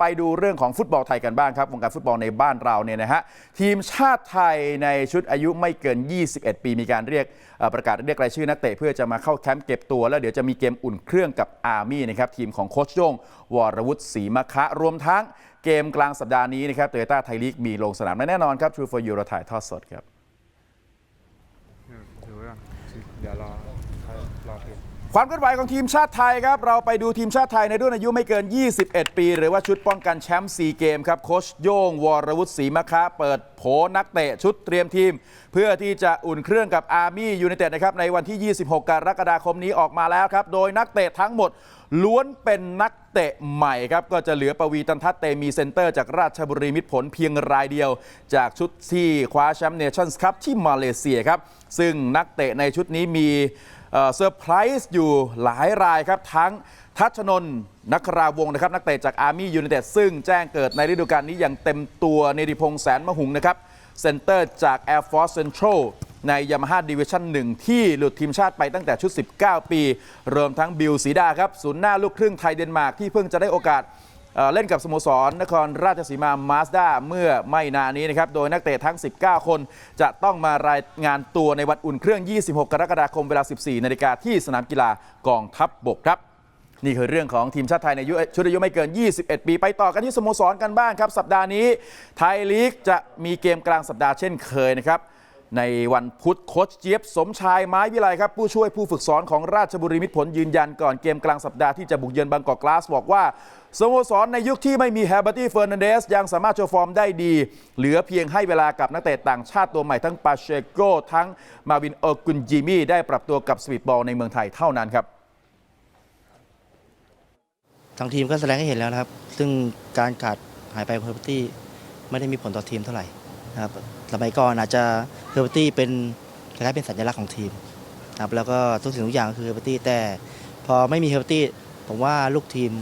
ไปดูเรื่องของฟุตบอลไทยกันบ้างครับวงการฟุตบอลในบ้านเราเนี่ยนะฮะทีมชาติไทยในชุดอายุไม่เกิน 21 ปี มีการเรียกประกาศเรียกรายชื่อนักเตะเพื่อจะมาเข้าแคมป์เก็บตัว แล้วเดี๋ยวจะมีเกมอุ่นเครื่องกับอาร์มี่นะครับทีมของโคชโย่งวรวุฒิศรีมะคะ รวมทั้งเกมกลางสัปดาห์นี้นะครับโตโยต้าไทยลีกมีลงสนามและแน่นอนครับ True for You เราถ่ายทอดสดครับเดี๋ยวรอรอเพลง ความเคลื่อนไหวของทีมชาติไทยครับ เราไปดูทีมชาติไทยในรุ่นอายุไม่เกิน 21 ปี หรือว่าชุดป้องกันแชมป์ซีเกมครับโคชโย่งวรวุฒิศรีมะคะเปิดโผนักเตะชุดเตรียมทีม เพื่อที่จะอุ่นเครื่องกับอาร์มี่ยูไนเต็ดนะครับในวันที่ 26 กรกฎาคมนี้ออกมาแล้วครับ โดยนักเตะทั้งหมดล้วนเป็นนัก เตะใหม่ครับก็จะเหลือปวีตันทัศน์เตมีเซนเตอร์จากราชบุรีมิตรผลเพียงรายเดียว จากชุดที่คว้าแชมป์เนชั่นส์คัพที่มาเลเซียครับ ซึ่งนักเตะในชุดนี้มีเซอร์ไพรส์อยู่หลายรายครับ ทั้งทัชนน์นักราวงนะครับนักเตะจากอาร์มี่ยู i นเต็ดซึ่งแจ้งเกิดในฤดูกาลนี้อย่างเต็มตัวเนริพงษ์แสนมหุงนะครับเซนเตอร์จาก Air Force Central ใน Yamaha Division 1ที่หลุดทีมชาติไปตั้งแต่ชุด 19 ปีรวมทั้งบิลสีดาครับศูนย์หน้าลูกครึ่งไทยเดนมาร์กที่เพิ่งจะได้โอกาสเล่นกับสโมสรนครราชสีมามาสด้าเมื่อไม่นานนี้นะครับ โดยนักเตะทั้ง 19 คนจะต้องมารายงานตัวในวันอุ่นเครื่อง 26 กรกฎาคมเวลา 14 นาฬิกาที่สนามกีฬากองทัพบบกครับ นี่คือเรื่องของทีมชาติไทยในอายุชุดอายุไม่เกิน 21 ปี ไปต่อกันที่สโมสรกันบ้างครับ สัปดาห์นี้ไทยลีกจะมีเกมกลางสัปดาห์เช่นเคยนะครับ ในวันพุธโคชเจี๊ยบสมชายไม้วิไลครับ ผู้ช่วยผู้ฝึกสอนของราชบุรีมิตรผลยืนยันก่อนเกมกลางสัปดาห์ที่จะบุกเยือนบางกอกกลาสบอกว่าสโมสรในยุคที่ไม่มีแฮร์เบอร์ตี้เฟอร์นันเดสยังสามารถโชว์ฟอร์มได้ดี เหลือเพียงให้เวลากับนักเตะต่างชาติตัวใหม่ทั้งปาเชโกทั้งมาวินเออร์กุนจิมี่ได้ปรับตัวกับสปีดบอลในเมืองไทยเท่านั้นครับทางทีมก็แสดงให้เห็นแล้วนะครับ ซึ่งการขาดหายไปของเฮอร์เบตี้ไม่ได้มีผลต่อทีมเท่าไหร่ นะครับสมัยก่อนอาจจะเฮอร์เบตี้เป็นคล้ายๆเป็นสัญลักษณ์ของทีมนะครับแล้วก็ทุกสิ่งทุกอย่างคือเฮอร์เบตี้แต่พอไม่มีเฮอร์เบตี้ผมว่าลูกทีม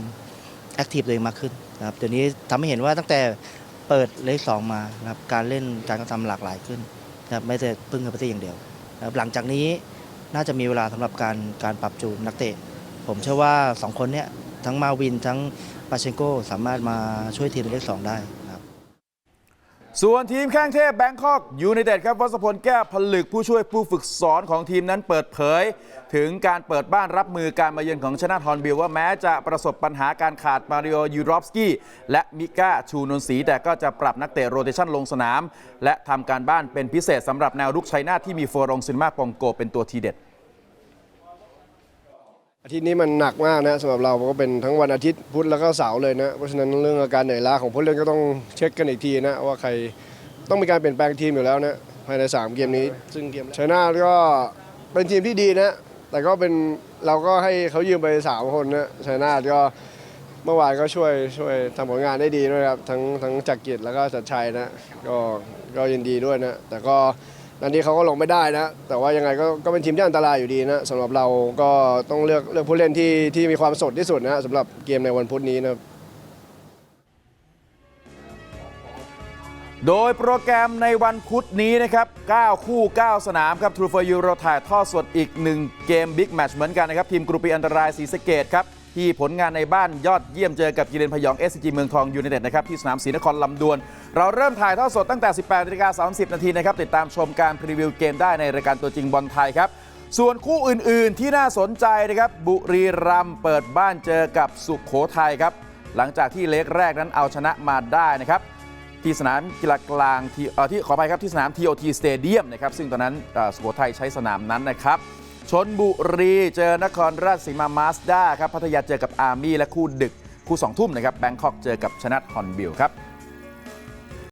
แอคทีฟตัวเองมากขึ้นนะครับเดี๋ยวนี้ทำให้เห็นว่าตั้งแต่เปิดเลขสองมานะครับการเล่นการกระทำหลากหลายขึ้นนะครับไม่ใช่พึ่งเฮอร์เบตี้อย่างเดียวนะครับหลังจากนี้น่าจะมีเวลาสำหรับการการปรับจูนนักเตะ ผมเชื่อว่าสองคนเนี้ยทั้งมาวินทั้งปาเชนโกสามารถมาช่วยทีมในเลขสองได้ ส่วนทีมแข้งเทพแบงคอกยูไนเต็ดครับวัสพลแก้วผลึกผู้ช่วยผู้ฝึกสอนของทีมนั้นเปิดเผย ถึงการเปิดบ้านรับมือการมาเยือนของชนะทอนบิลว่าแม้จะประสบปัญหาการขาดมาริโอยูรอฟสกี้และมิก้าชูนนทรีแต่ก็จะปรับนักเตะโรเตชันลงสนาม และทำการบ้านเป็นพิเศษสำหรับแนวรุกชัยนาทที่มีโฟรงซินมาปองโกเป็นตัวทีเด็ด อาทิตย์นี้มันหนักมากนะสำหรับเราก็เป็นทั้งวันอาทิตย์พุธแล้วก็เสาร์เลยนะ เพราะฉะนั้นเรื่องอาการเหนื่อยล้าของผู้เล่นก็ต้องเช็คกันอีกทีนะว่าใครต้องมีการเปลี่ยนแปลงทีมอยู่แล้วนะภายใน 3 เกมนี้ ซึ่งเกมชัยนาทก็เป็นทีมที่ดีนะ แต่ก็เป็นเราก็ให้เขายืมไป 3 คนนะชัยนาทก็เมื่อวานก็ช่วยช่วยทำผลงานได้ดีด้วยครับทั้งทั้งจักรกิจแล้วก็จัดชัยนะก็ก็ยินดีด้วยนะแต่ก็ นันนี้เขาก็ลงไม่ได้นะ แต่ว่ายังไงก็ก็เป็นทีมที่อันตรายอยู่ดีนะสำหรับเราก็ต้องเลือกเลือกผู้เล่นที่ที่มีความสดที่สุดนะสำหรับเกมในวันพุธนี้นะครับ โดยโปรแกรมในวันพุธนี้นะครับ 9 คู่ 9 สนามครับ True for You เราถ่ายทอดสดอีก 1 เกมบิ๊กแมตช์เหมือนกันนะครับ ทีมกรุปีอันตรายศรีสะเกดครับ ที่ผลงานในบ้านยอดเยี่ยมเจอกับกีเรนพยอง SCG เมืองทองยูไนเต็ดนะครับที่สนามศรีนครลำดวน เราเริ่มถ่ายทอดสดตั้งแต่ 18นาฬิกา30 นาทีนะครับติดตามชมการพรีวิวเกมได้ในรายการตัวจริงบอลไทยครับส่วนคู่อื่น ๆ ที่น่าสนใจนะครับบุรีรัมย์เปิดบ้านเจอกับสุขโขทัยครับหลังจากที่เล็กแรกนั้นเอาชนะมาได้นะครับที่สนามกีฬากลางที่ขออภัยครับที่สนาม TOT Stadium นะครับซึ่งตอนนั้นสุโขทัยใช้สนามนั้นนะครับ ชนบุรีเจอนครราชสีมามาสด้าครับพัทยาเจอกับอาร์มี่และคู่ดึกคู่2ทุ่มนะครับแบงคอกเจอกับชนะฮอนบิลครับ